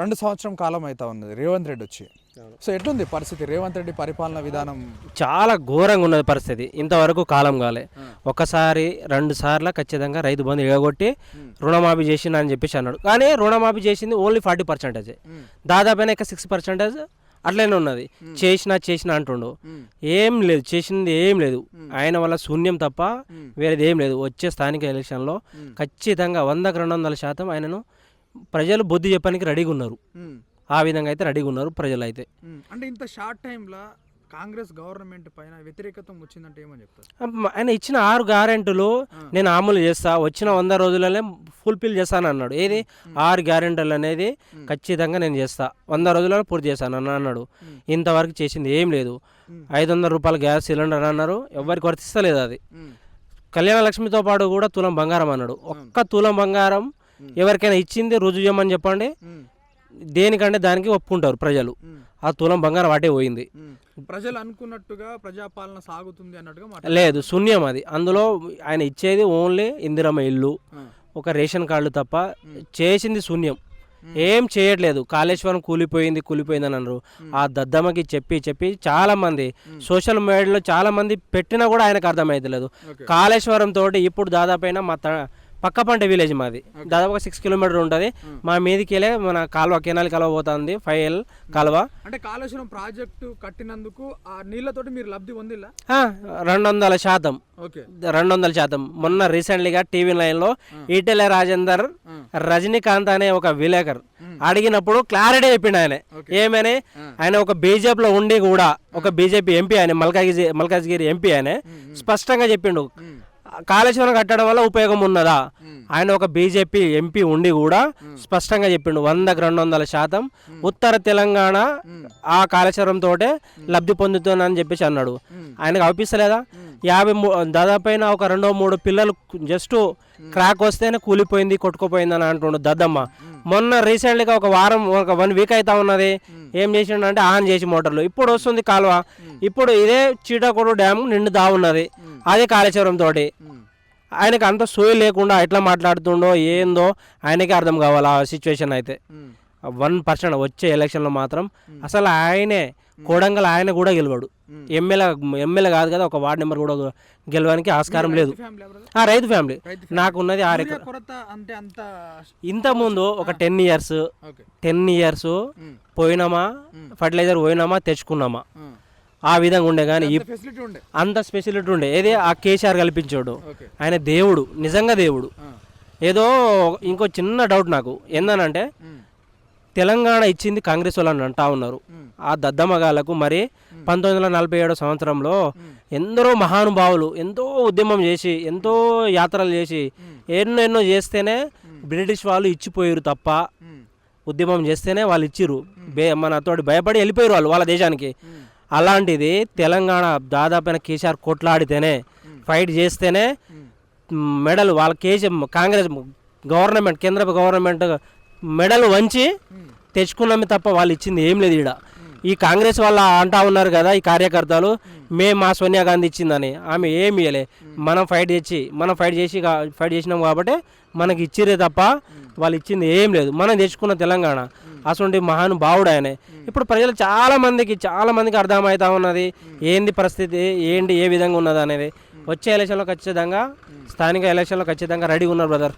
రెండు సంవత్సరం కాలం అవుతా ఉన్నది రేవంత్ రెడ్డి వచ్చి. సో ఎట్లుంది పరిస్థితి? రేవంత్ రెడ్డి పరిపాలన విధానం? చాలా ఘోరంగా ఉన్నది పరిస్థితి. ఇంతవరకు కాలం కాలే. ఒకసారి రెండు సార్లు ఖచ్చితంగా రైతు బంధు ఎగగొట్టి రుణమాఫీ చేసిండు అని చెప్పేసి అన్నాడు. కానీ రుణమాఫీ చేసింది ఓన్లీ ఫార్టీ పర్సెంటేజ్. దాదాపు ఇక సిక్స్ పర్సెంటేజ్ అట్లనే ఉన్నది. చేసినా చేసినా అంటుండు. ఏం లేదు. చేసింది ఏం లేదు. ఆయన వల్ల శూన్యం తప్ప వేరేది ఏం లేదు. వచ్చే స్థానిక ఎలక్షన్లో ఖచ్చితంగా వందకు రెండు వందల శాతం ఆయనను ప్రజలు బుద్ధి చెప్పడానికి రెడీగా ఉన్నారు. ఆ విధంగా అయితే రెడీగా ఉన్నారు ప్రజలు అయితే అంటే ఇంత షార్ట్ టైంలో కాంగ్రెస్ గవర్నమెంట్ పైన వ్యతిరేకత వచ్చిందంటే ఏమని చెప్తారు? ఆయన ఇచ్చిన ఆరు గ్యారెంటీలు నేను అమలు చేస్తా వచ్చిన వంద రోజులనే ఫుల్ఫిల్ చేస్తాను అన్నాడు. ఏది? ఆరు గ్యారెంటీలు అనేది ఖచ్చితంగా నేను చేస్తా. వంద రోజులలో పూర్తి చేస్తాను అని అన్నాడు. ఇంతవరకు చేసింది ఏం లేదు. ఐదు వందల రూపాయల గ్యాస్ సిలిండర్ అన్నారు. ఎవరికి వర్తిస్తలేదు అది. కళ్యాణ లక్ష్మితో పాటు కూడా తులం బంగారం అన్నాడు. ఒక్క తులం బంగారం ఎవరికైనా ఇచ్చింది రుజువు చేయమని చెప్పండి. దేనికంటే దానికి ఒప్పుకుంటారు ప్రజలు. ఆ తులం బంగారం వాటే పోయింది. ప్రజలు అనుకున్నట్టుగా ప్రజాపాలన సాగుతుంది అన్నట్టుగా లేదు శూన్యం అది. అందులో ఆయన ఇచ్చేది ఓన్లీ ఇందిరమ్మ ఇల్లు ఒక రేషన్ కార్డు తప్ప చేసింది శూన్యం. ఏం చేయట్లేదు. కాళేశ్వరం కూలిపోయింది కూలిపోయింది అని అన్నారు ఆ దద్దమ్మకి చెప్పి చెప్పి చాలా మంది సోషల్ మీడియాలో చాలా మంది పెట్టినా కూడా ఆయనకు అర్థమైతలేదు. కాళేశ్వరం తోటి ఇప్పుడు దాదాపైన మా పక్క పంట విలేజ్ మాది. దాదాపు ఒక సిక్స్ కిలోమీటర్ ఉంటుంది. మా మీదికి వెళ్ళే మన కాలువ కెనాల్ కాలువ పోతుంది ఫైవ్ ఎల్ కాలువ. అంటే కాళేశ్వరం ప్రాజెక్టు కట్టినందుకు ఆ నీళ్ళతోటి మీరు లబ్ధి పొందిల్లా? ఆ, రెండు వందల శాతం. ఓకే. రెండు వందల శాతం. మొన్న రీసెంట్లీగా టీవీ లైన్లో ఈటెల రాజేందర్ రజనీకాంత్ అనే ఒక విలేకర్ అడిగినప్పుడు క్లారిటీ చెప్పిండు ఆయన. ఏమని? ఆయన ఒక బీజేపీలో ఉండి కూడా ఒక బీజేపీ ఎంపీ ఆయన మల్కాజ్గిరి మల్కాజ్గిరి ఎంపీ ఆయన స్పష్టంగా చెప్పిండు. కాళేశ్వరం కట్టడం వల్ల ఉపయోగం ఉన్నదా? ఆయన ఒక బీజేపీ ఎంపీ ఉండి కూడా స్పష్టంగా చెప్పిండు వందకు రెండు వందల శాతం ఉత్తర తెలంగాణ ఆ కాళేశ్వరం తోటే లబ్ధి పొందుతున్నానని చెప్పేసి అన్నాడు. ఆయనకు అనిపిస్తలేదా? యాభై దాదాపైన ఒక రెండో మూడు పిల్లలు జస్ట్ క్రాక్ వస్తేనే కూలిపోయింది కొట్టుకుపోయింది అని అంటుండు దద్దమ్మ. మొన్న రీసెంట్గా ఒక వారం ఒక వన్ వీక్ అవుతా ఉన్నది. ఏం చేసిండు అంటే ఆన్ చేసి మోటార్లు. ఇప్పుడు వస్తుంది కాలువ. ఇప్పుడు ఇదే చీటాకోడు డ్యామ్ నిండు దా ఉన్నది. అదే కాళేశ్వరం తోటి. ఆయనకి అంత సోయి లేకుండా ఎట్లా మాట్లాడుతుండో ఏందో ఆయనకే అర్థం కావాలి ఆ సిచ్యువేషన్ అయితే. వన్ పర్సెంట్ వచ్చే ఎలక్షన్లో మాత్రం అసలు ఆయనే కోడంగల్ ఆయన కూడా గెలవాడు. ఎమ్మెల్యే ఎమ్మెల్యే కాదు కదా ఒక వార్డు నెంబర్ కూడా గెలవడానికి ఆస్కారం లేదు. ఆ రైతు ఫ్యామిలీ. నాకు ఉన్నది ఆరు ఎకరా కొరత అంటే అంత ఇంత ముందు ఒక టెన్ ఇయర్స్ టెన్ ఇయర్స్ పోయినామా ఫర్టిలైజర్ పోయినామా తెచ్చుకున్నామా. ఆ విధంగా ఉండే కానీ అంత స్పెషాలిటీ ఉండే. ఏది ఆ కేసీఆర్ కల్పించాడు. ఆయన దేవుడు నిజంగా దేవుడు. ఏదో ఇంకో చిన్న డౌట్ నాకు. ఏందనంటే తెలంగాణ ఇచ్చింది కాంగ్రెస్ వాళ్ళు అని అంటా ఉన్నారు. ఆ దద్దమ్మగాలకు మరి పంతొమ్మిది వందల నలభై ఏడో సంవత్సరంలో ఎందరో మహానుభావులు ఎంతో ఉద్యమం చేసి ఎంతో యాత్రలు చేసి ఎన్నో ఎన్నో చేస్తేనే బ్రిటిష్ వాళ్ళు ఇచ్చిపోయారు తప్ప ఉద్యమం చేస్తేనే వాళ్ళు ఇచ్చిర్రు. బే మన తోటి భయపడి వెళ్ళిపోయారు వాళ్ళు వాళ్ళ దేశానికి. అలాంటిది తెలంగాణ దాదాపైన కేసీఆర్ కొట్లాడితేనే ఫైట్ చేస్తేనే మెడల్ వాళ్ళ కేసీ కాంగ్రెస్ గవర్నమెంట్ కేంద్ర గవర్నమెంట్ మెడల్ వంచి తెచ్చుకున్నామే తప్ప వాళ్ళు ఇచ్చింది ఏం లేదు ఈడ. ఈ కాంగ్రెస్ వాళ్ళ అంటా ఉన్నారు కదా ఈ కార్యకర్తలు మేము మా సోనియా గాంధీ ఇచ్చిందని. ఆమె ఏమి ఇవ్వలే మనం ఫైట్ చేసి మనం ఫైట్ చేసి ఫైట్ చేసినాం కాబట్టి మనకి ఇచ్చిరే తప్ప వాళ్ళు ఇచ్చింది ఏం లేదు. మనం తెచ్చుకున్న తెలంగాణ. అటువంటి మహానుభావుడు ఆయనే. ఇప్పుడు ప్రజలు చాలామందికి చాలామందికి అర్థమవుతా ఉన్నది. ఏంది పరిస్థితి ఏంటి ఏ విధంగా ఉన్నది అనేది. వచ్చే ఎలక్షన్లో ఖచ్చితంగా స్థానిక ఎలక్షన్లో ఖచ్చితంగా రెడీగా ఉన్నారు బ్రదర్